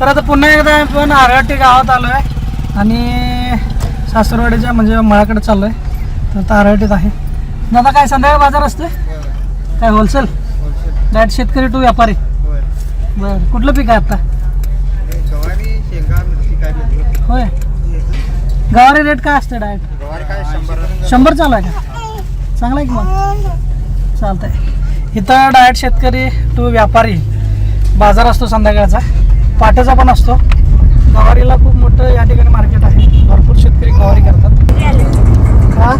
तर आता पुन्हा एकदा आपण आरटी गावात आलो आहे आणि सासरवाडीच्या म्हणजे मळाकडे चाललो आहे तर आता आरवाटीत आहे. दादा काय संध्याकाळ बाजार असते काय होलसेल? डायरेक्ट शेतकरी टू व्यापारी. बरं कुठलं पीक आहे आता? होय. गवारी रेट काय असते डायरेक्ट शंभर शंभर चालू आहे का? चांगला आहे की मग? चालतंय. इथं डायरेक्ट शेतकरी टू व्यापारी बाजार असतो संध्याकाळचा. पाट्याचा पण असतो. गवारीला खूप मोठं या ठिकाणी मार्केट आहे. भरपूर शेतकरी गवारी करतात. हा?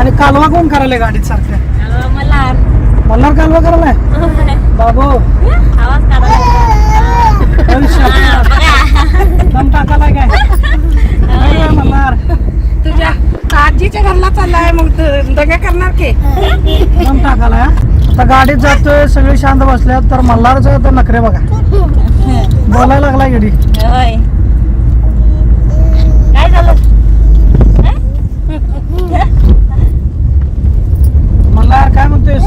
आणि कालवा कोण करायला गाडीत सारख्या मल्हार कालवा करायलाय बाबू. दम टाकायला काय? मल्हार. तुझ्या आजीच्या घरला चाललाय मग दंगा करणार की? दम टाकायला तर गाडीत जातोय सगळे शांत बसल्यात तर मल्हारचं तर नखरे बघा. बोलायला लागलाय घडी होय झालं मल्हार काय म्हणतोय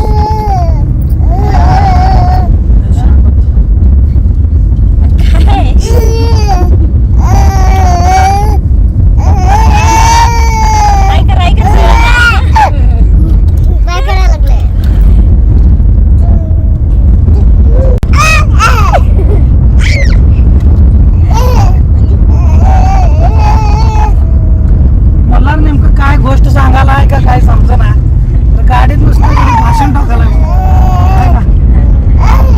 काय कराय काय करायला लागले मल्हार नेमकं काय गोष्ट सांगायला आहे का काय समजना तर गाडीत नुसतं कोणी भाषण टाकायला आहे का?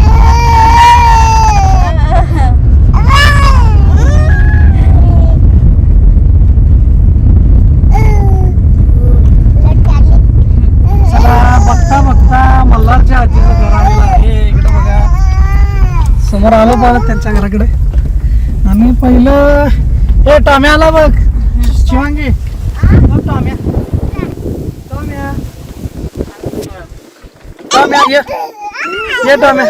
चला बघता बघता मल्हारच्या आजीचं घर आलेलं आहे इकडे बघा समोर आलो बघ त्यांच्या घराकडे आम्ही पहिलं ए टॉम्या आला बघ. शिवांगी. बघ टॉम्या टॉम्या टॉम्या ये. ये टॉम्या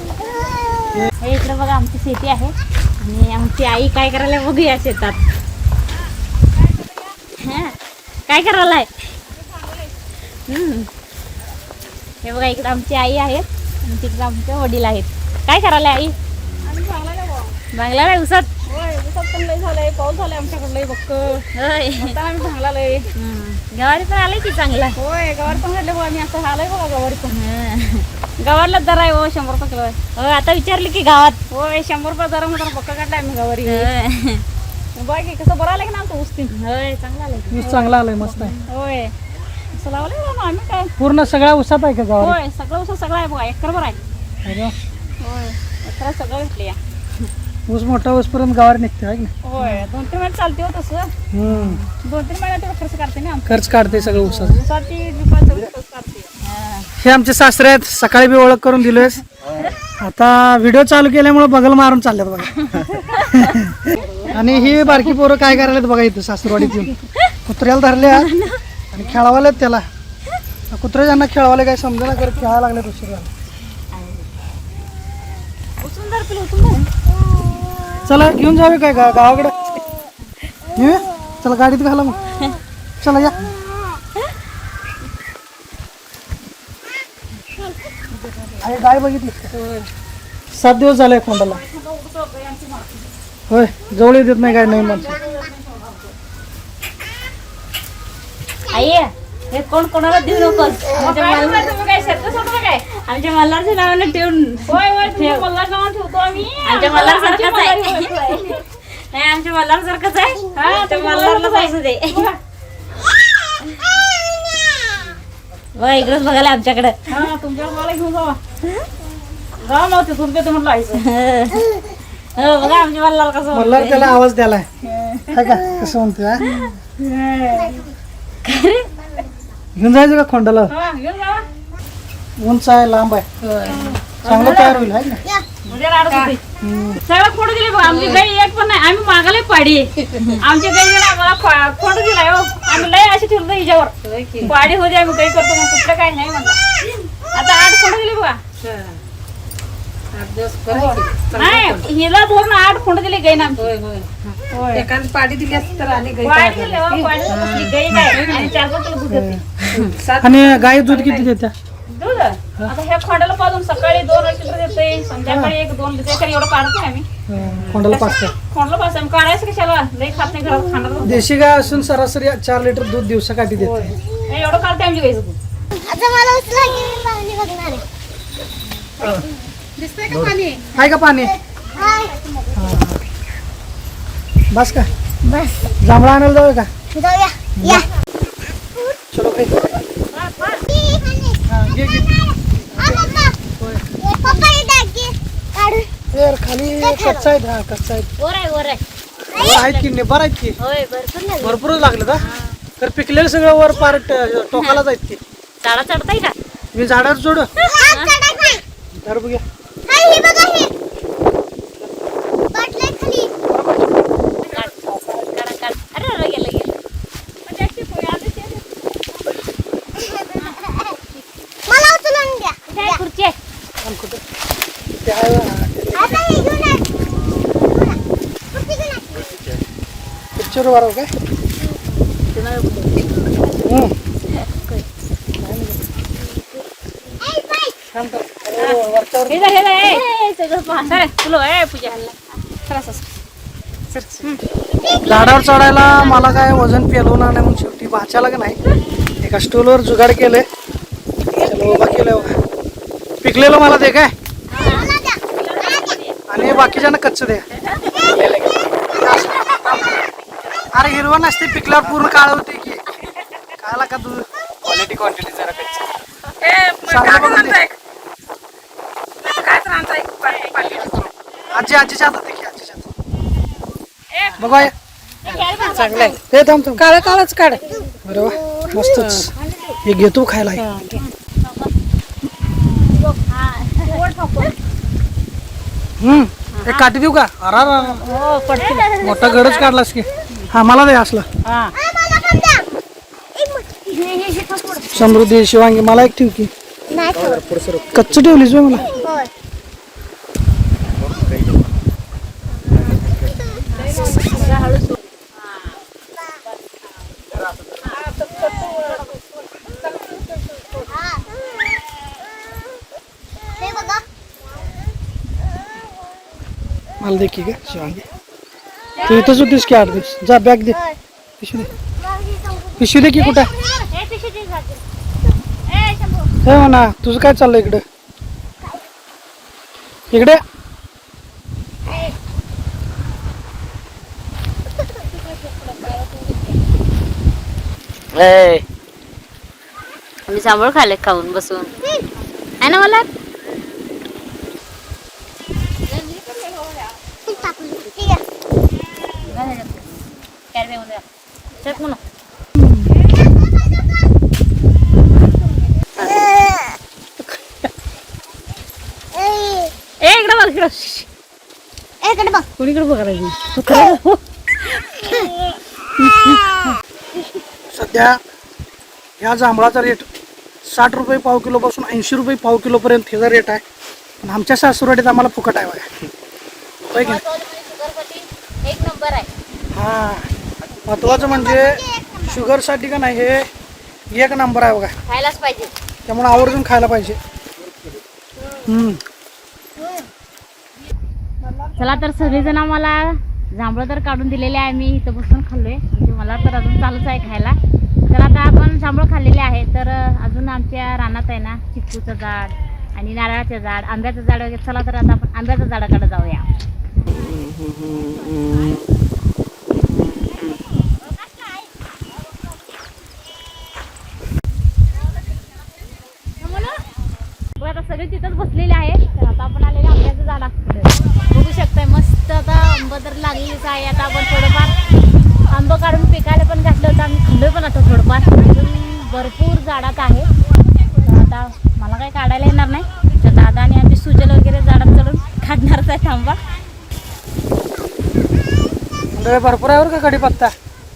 हे इकडे बघा आमची शेती आहे. आणि आमची आई काय करायला बघूया शेतात. हा, काय करायला आहे हम्म. हे बघा इकडे आमची आई आहे आणि तिकडे आमचे वडील आहेत. काय करायला आई? बांगला नाही उसत? होय उसात पण लय झालंय पाऊस झालाय आमच्याकडे बघ. होय. आता आम्ही भांगलालय हम्म. गवारी पण आले की चांगला? होय गवार पण घडले बघ आम्ही. असं हालय बघा गवारी पण. हं. गवारला दर आहे हो शंभर रुपये किलो हो आता विचारलं की गावात. होय शंभर रुपये दर म्हणून पक्का काढलाय आम्ही गवारी. बघ की कसं बरं आलं की ना आमचं ऊस तीन? होय, चांगला आलं की. ऊस चांगला आलाय मस्त आहे. होय. असं लावलंय आम्ही काय? पूर्ण सगळ्या ऊसात आहे का होय सगळं ऊस सगळं आहे बघा एकर बरं आहे. अरे वा. होय सगळं भेटले या. ऊस मोठा ऊसपर्यंत गावात निघते आहे की नाही? होय दोन तीन महिने चालते हो तसं. हम्म. दोन तीन महिन्यात तेवढं खर्च करते ना आमचं. खर्च काढते सगळं ऊसाचं ऊसाची रुपये सगळं खर्च करते हं. हे आमचे सासरे आहेत सकाळी बी ओळख करून दिलोयस. आता व्हिडिओ चालू केल्यामुळे बगल मारून चालल्यात बघा. आणि ही बारकी पोरं काय करायला बघा इथं सासरवाडीत येऊन. कुत्र्याला धरल्या आणि खेळवाल्यात त्याला. कुत्रे ज्यांना खेळवाले काय समजा तर खेळायला लागले उशीर चला घेऊन जावे काय गा गावाकडे? येऊया चला गाडीत घाला मग. चला या. अरे गाय बघितली? सात दिवस झाले कोंडाला होय जवळ येत नाही काय नाही माणसं आई हे कोण कोणाला देऊ नकोस आमच्या मल्हार- तुम्ही काय शेतात होतं काय? आमच्या मल्हारच्या नावानं ठेवून होय होय तुम्ही मल्हार नाव ठेवतो आम्ही. आमच्या मल्हार सारखंच आहे. नाही आमच्या मल्हार सारखंच आहे. हा, त्या तुमच्या मल्हारलाच मल्हारलाच असू दे. बघा. इकडंच बघायला आमच्याकडं. हा तुमच्या मला घेऊन जावा. जा मग तिथून ते तुम्हाला लायचं हो बघा आमच्या मल्हार कसं त्याला आवाज द्यालाय. काय का? कसं म्हणतोय हा? घेऊन जायचं का खोंडाला? हा उंच आहे लांब आहे. चांगलं तयार होईल आहे ना? उद्या राडत होती. सगळं फोटो दिले बघा आमची गाई एक पण नाही आम्ही मागाले पाडी. आमची गाई आम्हाला फोटो दिलाय हो. आम्ही लय अशी ठेवतो हिच्यावर. पाडी होती आम्ही काही करतो मग कुठलं काही नाही म्हणलं आता आठ फोटो दिले बघा नाही हिला धरून आठ खोंड दिले गाईन आमची. एखादी पाडी दिली असती तर आणि गाई वाढ दिले हो, वाढ दिले. कसली गाई काय आणि चार पाच किलो दूध देते. आणि गाय दूध किती देत्या? दूध? आता ह्या खोंडाला पाजून सकाळी दोन लिटर देते. संध्याकाळी एक दोन लिटर. एवढं काढतो आम्ही. कोंडाला पाच खोंडला पास आम्ही काढायचं कशाला? लई खात नाही घरात खाणार देशी गाय असून सरासरी चार लिटर दूध दिवसाकाठी देते. एवढं काढते आमची गाईचं दूध. आता मला उचला की मी पाणी बघणार आहे. आहे का पाणी? हाय. बस का? बस. जांभळा आणायला जाऊ का? जाऊया. या. चलो काही हा, घे, की ए, खाली कच्चा आहेत. हा कच्चा आहेत. आहेत की निभार आहेत की. होय भरपूर लागले. भरपूरच लागलं का तर पिकलेलं सगळं वर पार ट- टोकाला जायत ते झाडा चढताय का? मी झाडावर जोड झाड बघूया. वर काय. अरे, वरच्यावर सगळं तुला ए पूजा. सर. झाडावर चढायला मला काय वजन पेलवणार नाही मग शेवटी वाचायला का नाही. एका स्टूलवर जुगाड चलो उभा बघा. पिकलेलं मला दे काय. आणि बाकीच्यांना कच्च दे. अरे हिरवं नसते पिकल्यावर पूर्ण काळ होते की. काला का तू क्वालिटी क्वांटिटी जरा कच्ची चांगलं बघून दे. आजी आजीच्या हातात दे की आजीच्या हातात. बघा हे. चांगलं आहे. हे थांब थांब. काळ काळच काढ. अरे वा. मस्तच. हे घेतो खायला. हे. हम्म. काठी देऊ का? अरा मोठा गडच काढलास की. हा मला दे असला. हा. समृद्धी शिवांगी मला एक ठेव की. नाही ठेवत. कच्च ठेवलीस मला? होय. मला दे की का शिवांगी तू इथंच होतीस की आठ जा, बॅग दे. पिशवी दे. पिशवी दे की कुठं हे म्हणा इकडे आम्ही जांभूळ खाल्ले खाऊन बसून. आहे ना मला? इकडे बघ इकडं इकडे बघ कोणीकडे बघायला सध्या ह्या जांभळाचा रेट साठ रुपये पाव किलोपासून ऐंशी रुपये पाव किलोपर्यंत ह्याचा रेट आहे पण आमच्या सासूरवाडीत आम्हाला फुकट आहे बघा की नाही? एक नंबर आहे. हा महत्वाचं म्हणजे शुगरसाठी का नाही हे एक नंबर आहे बघा. खायलाच पाहिजे. त्यामुळे आवर्जून खायला पाहिजे. चला तर सगळेजण आम्हाला जांभळं तर काढून दिलेले आहे मी इथं बसून खाल्लोय. म्हणजे मला तर अजून चालूच आहे खायला. आता आपण जांभळं खाल्लेले आहे तर अजून आमच्या रानात आहे ना चिक्कूचं झाड आणि नारळाचं झाड आंब्याचं झाड वगैरे चला तर आता आपण आंब्याच्या झाडाकडे जाऊया बघ आता सगळे तिथंच बसलेले आहेत तर आता आपण आलेले आंब्याचं झाड असतं बघू शकताय मस्त आता आंब तर लागलेलीच आहे आता आपण थोडंफार आंब काढून पिकायला पण घातलं होतं आम्ही खाल्लोय पण आता थोडंफार अजून भरपूर झाडात आहे. आता मला काही काढायला येणार नाही. तर दादा आणि आम्ही सुजल वगैरे झाडात चढून काढणारच आहे आंबा. मंडळी भरपूर आहे बरं का कढीपत्ता?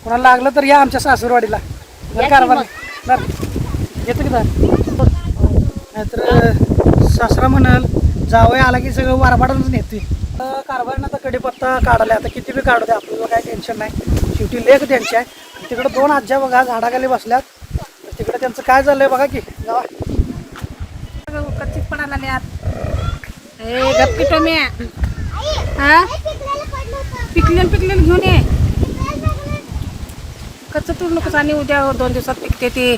कोणाला लागलं तर या आमच्या सासूरवाडीला. की कारभार. बरं येतं की नाहीतर सासरा म्हणाल जावं आला की सगळं वारपाटाच नेते कारभारीनं आता कडीपत्ता काढायला आता किती बी काढू दे आपल्याला काय टेन्शन नाही. शेवटी लेख त्यांची आहे. तिकडे दोन आज्या बघा झाडाखाली बसल्यात. तिकडे त्यांचं काय झालंय बघा की. जावा कच्चीच पडायला आल्यात ए गप्पी टोम्या हा? पिकलेलं पिकलेलं घेऊन ये. कच्च तोड नकोस आणि उद्या दोन दिवसात पिकते ते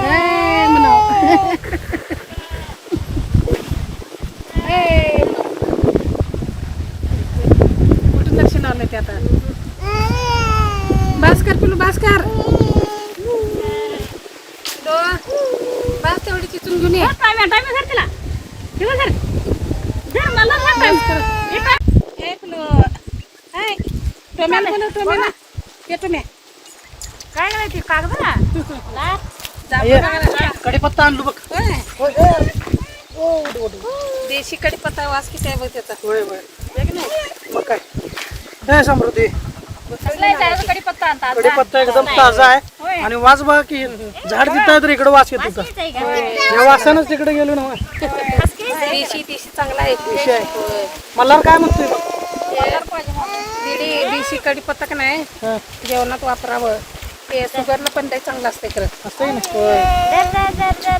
ए, म्हणावं. ए, कुठं लक्ष लावलंय ते आता बास कर पिलू बास कर पिलू, बास तेवढी चिचून घेऊन ये टाइम टाइम धर तिला ठेवा धर धर मला धर टाइम कर हे काय? ए पिलू हाय बोलव ये टोम्या काय करायची कागद ना कडीपत्ता आणलो बघ होय. होय. ओ, उठ, उठ, उठ. देशी कडीपत्ता वास किती आहे बघ त्याचा. होय होय. मग काय? हे समृद्धी. कडीपत्ता आणतात कडीपत्ता एकदम ताजा आहे. आणि वास बघा की झाड तिथं आहे तर इकडे वास येत होता या वासानच तिकडे गेलो ना देशी देशी चांगला आहे. विषय आहे. काय म्हणतोय? बघ? दिडी देशी कडीपत्ता का नाही. हा, जेवणात वापरावं. ते शुगरला पण ते चांगलं असते खरं. असं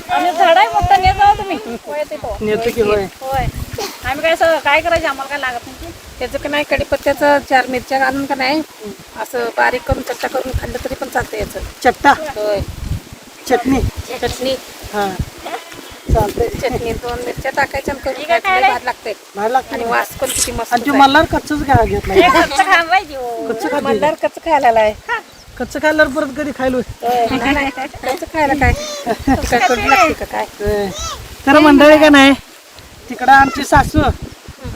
आम्ही झाड आहे मोठं नेत जाऊ तुम्ही. होय ते तो. नेतो की होय. होय. आम्ही काय सगळं काय करायचं आम्हाला काय लागत नाही. त्याचं का नाही कडीपत्त्याचं चार मिरच्या घालून का नाही असं बारीक करून चट्टा करून खाल्लं तरी पण चालतं याचं. चट्टा होय. चटणी? चटणी. हा. चालतंय. चटणी दोन मिरच्या टाकायच्या आणि करून खायचं लय भारी लागते. नाही लागत आणि वास पण किती मस्त आणि ते मल्हार कच्चच घ्या घेतला घरचं थांबायची. कच्चं खाते मल्हार कच्चं खायला आहे. कच्चं खाल्ल्यावर परत कधी खायलो नाही, नाही, कच्चं खायला काय? काय कडू लागते का काय? तर मंडळी का नाही तिकडं आमची सासू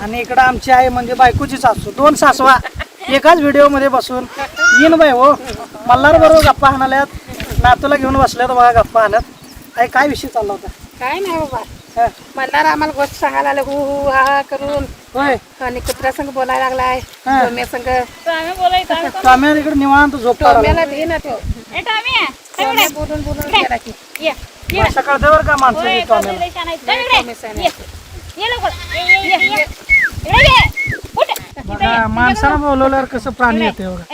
आणि इकडं आमची आई म्हणजे बायकोची सासू. दोन सासवा एकाच व्हिडिओमध्ये बसून येईन बाई हो मल्हार बरोबर गप्पा हाणाल्यात नातूला घेऊन बसल्यात बघा गप्पा हाणत. आई काय विषय चालला होता? काय नाही बाबा. हा, मल्हार आम्हाला गोष्ट सांगायला आलं हु हु हा हा करून. आणि कुत्र्या संग बोलायला लागलाय हा. टोम्या संग. काम्या इकडे निवांत झोप. टोम्याला दे ना तो. टोम्या बोलून बोलून गेला की. कळते बरं का माणसं. टोम्या माणसाला बोलवल्यावर कसं प्राणी येते बघा.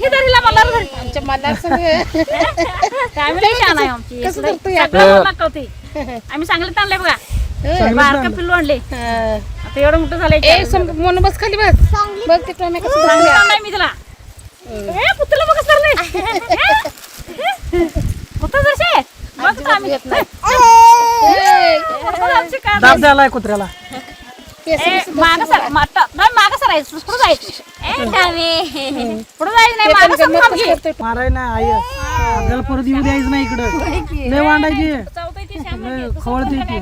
ए. हे धर हिला मला धर. आमच्या छान आहे आमची. कसं या? सगळं मला कळते. आम्ही सांगलीत आणलंय बघा बारकं पिल्लू आणले. आता एवढं मोठं झालंय ए सम म्हणून बस खाली बस बघ ते टोम्या कसं सांगलीत धरतोय. आणलाय मी तिला ए पुतला बघ कसं धरलंय पुतला तर आम्ही येत नाही. पुतला दाब द्यायला कुत्र्याला केस- ए, मागं सर माट- नाही मागं सरायचं पुढं जायचं ए डावे पुढं जायचं नाही ते पण मागं सर गंमत थांब कसं की. करतोय. माराय ना आई. आपल्याला परत येऊ द्यायचं नाही इकडं. लय वांडायची. खवळते ती.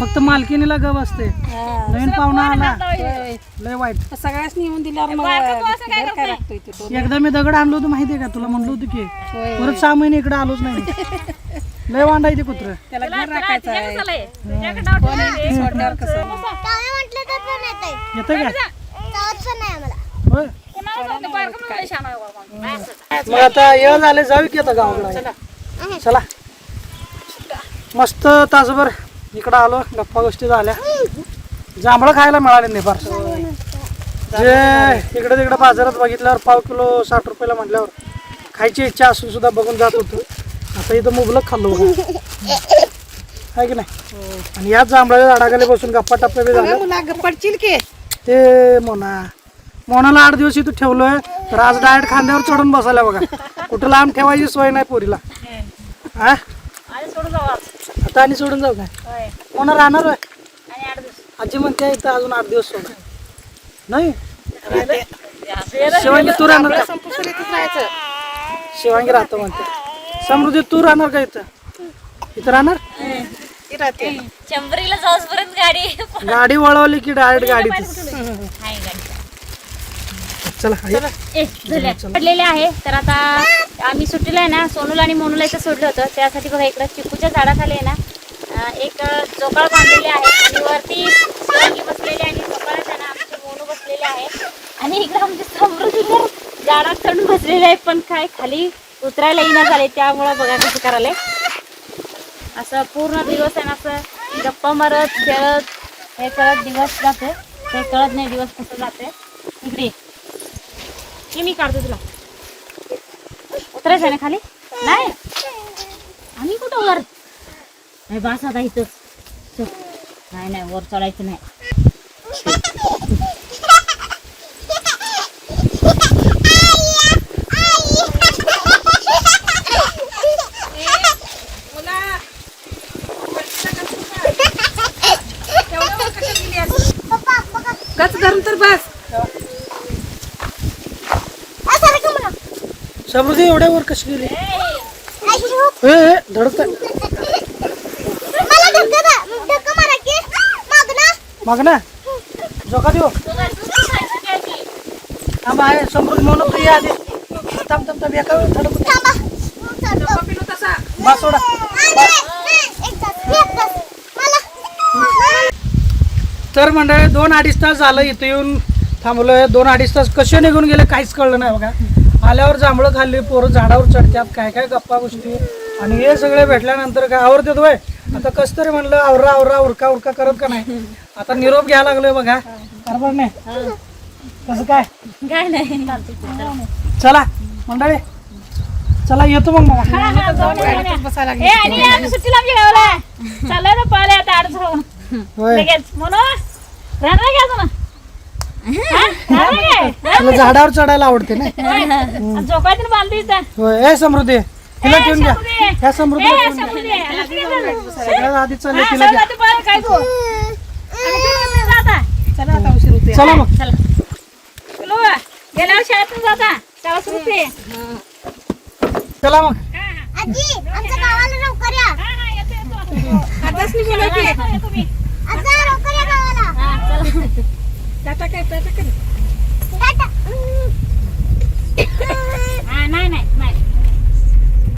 फक्त मालकीनीला गप असते. नवीन पाहुणा आला. लय वाईट. सगळ्याच नेऊन दिल्यावर मग काय? लागतोय ते. एकदा मी दगड आणलो होतो माहितीये का? तुला म्हणलो होतो की. परत सहा महिने इकडे आलोच नाही. लय वांडायचे कुत्र. त्याला घर राखायचं आहे. सोडल्यावर कसं. येतं का? चावत पण नाही आम्हाला. होय. मग आता येळ झाले जाऊ की आता गावाकडे. चला. मस्त तासभर इकडं आलो गप्पा गोष्टी झाल्या. जांभळं खायला मिळाले नाही फार. जे इकडे तिकडे बाजारात बघितल्यावर पाव किलो साठ रुपयाला म्हटल्यावर खायची इच्छा असून सुद्धा बघून जात होतो. आता इथं मुबलक खाल्लो. आहे की नाही? आणि याच जांभळाच्या झाडाखाली बसून गप्पा टप्पा बी झाल्या मुला ग- पडशील की. ते मोना मोनाला आठ दिवस इथं ठेवलोय तर आज डायरेक्ट खांद्यावर चढून बसायला बघा. कुठं लांब ठेवायची सोय नाही पोरीला. हा. आता आणि सोडून जाऊ काय. मोना राहणार. आजी म्हणते इथं अजून आठ दिवस सोड नाही? शिवांगी तू राहणार शिवांगी राहतो म्हणते. समृद्धी तू राहणार का इथं? इथं राहणार? गाडी. गाडी वळवली की डायरेक्ट गाडी चला. ए पडलेले आहे. तर आता आम्ही सुट्टीला आहे ना सोनूला आणि मोनूला इथं सोडलं होतं. त्यासाठी बघा इकडं चिकूच्या झाडाखाली आहे ना एक जोकाळ बांधलेली आहे आणि वरती शिवांगी बसलेली आणि जोकाळात आहे ना आमचे मोनू बसलेले आहे. आणि इकडं आमचे समृद्धीला झाडात चढून बसलेले आहे पण काय खाली उतरायला येईना झाले. त्यामुळं बघा कसं करायला असं पूर्ण दिवस आहे ना असं गप्पा मारत खेळत हे करत दिवस जाते ते कळत नाही दिवस कसं जाते इकडे ये. मी काढतो तुला उतरायचं आहे ना खाली नाही आम्ही कुठं वर नाही बास आता इथंच चल. नाही नाही वर चढायचं नाही? गच धरून तर बस समृद्धी एवढ्या वर कशी गेली? ए ए, धडक मग ना. जोका देऊ. थांबा आहे समृद्धी म्हणून तू ये आधी. थांब थांब थांब एका वेळी तसा. बस सोडा. तर मंडळी दोन अडीच तास झालं इथं येऊन थांबलोय. दोन अडीच तास कसे निघून गेले काहीच कळलं नाही बघा. आल्यावर जांभळं खाल्ली पोरं झाडावर चढतात काय काय गप्पा गोष्टी. आणि हे सगळे भेटल्यानंतर काय आवडतात वय. आता कस तरी म्हणलं आवरा आवरा उरका उरका करत का नाही? आता निरोप घ्यायला लागलोय बघा. बरोबर नाही? कसं काय? काय नाही. चला मंडळी. चला येतो मग मला. तुला झाडावर चढायला आवडते ना? आणि झोपायचं बांधली इथं. होय ए समृद्धी. तिला ठेवून घ्या समृद्धी. ह्या समृद्धी. सगळ्यात आधी चालले तिला चल घ्या जाते पळ, काय तू आम्ही फिरून येतो आता. चला आता उशीर होते चला मग. चला. पिलू, गेल्यावर शाळेतून जाता. शाळा सुरू होते. चला मग. आजी आमच्या गावाला लवकर या. हा, हा. आताच मी. आजा लवकर या गावाला. हा, चला. टाटा काय टाटा काय टाटा. हा, नाही नाही